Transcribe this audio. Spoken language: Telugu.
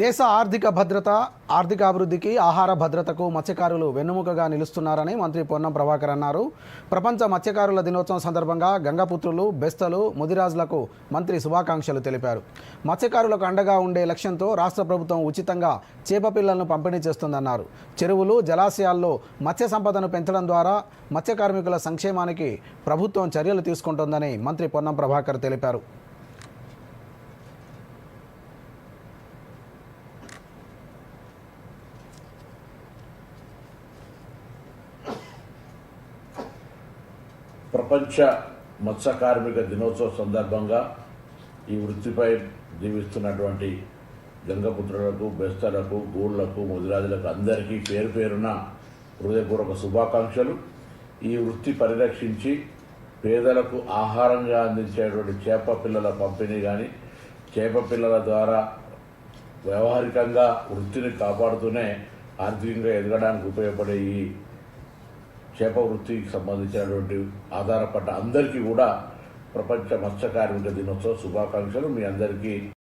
దేశ ఆర్థిక భద్రత ఆర్థిక అభివృద్ధికి ఆహార భద్రతకు మత్స్యకారులు వెన్నుముకగా నిలుస్తున్నారని మంత్రి పొన్నం ప్రభాకర్ అన్నారు. ప్రపంచ మత్స్యకారుల దినోత్సవం సందర్భంగా గంగపుత్రులు బెస్తలు ముదిరాజులకు మంత్రి శుభాకాంక్షలు తెలిపారు. మత్స్యకారులకు అండగా ఉండే లక్ష్యంతో రాష్ట్ర ప్రభుత్వం ఉచితంగా చేప పిల్లలను పంపిణీ చేస్తుందన్నారు. చెరువులు జలాశయాల్లో మత్స్య సంపదను పెంచడం ద్వారా మత్స్య కార్మికుల సంక్షేమానికి ప్రభుత్వం చర్యలు తీసుకుంటోందని మంత్రి పొన్నం ప్రభాకర్ తెలిపారు. ప్రపంచ మత్స్య కార్మిక దినోత్సవ సందర్భంగా ఈ వృత్తిపై జీవిస్తున్నటువంటి గంగపుత్రులకు బెస్తలకు గూళ్ళకు ముదిరాజులకు అందరికీ పేరు పేరున హృదయపూర్వక శుభాకాంక్షలు. ఈ వృత్తి పరిరక్షించి పేదలకు ఆహారంగా అందించేటువంటి చేప పిల్లల పంపిణీ కానీ చేప పిల్లల ద్వారా వ్యవహారికంగా వృత్తిని కాపాడుతూనే ఆర్థికంగా ఎదగడానికి ఉపయోగపడే ఈ చేప వృత్తికి సంబంధించినటువంటి ఆధారపడ్డ అందరికీ కూడా ప్రపంచ మత్స్యకార్మిక దినోత్సవ శుభాకాంక్షలు. మీ అందరికీ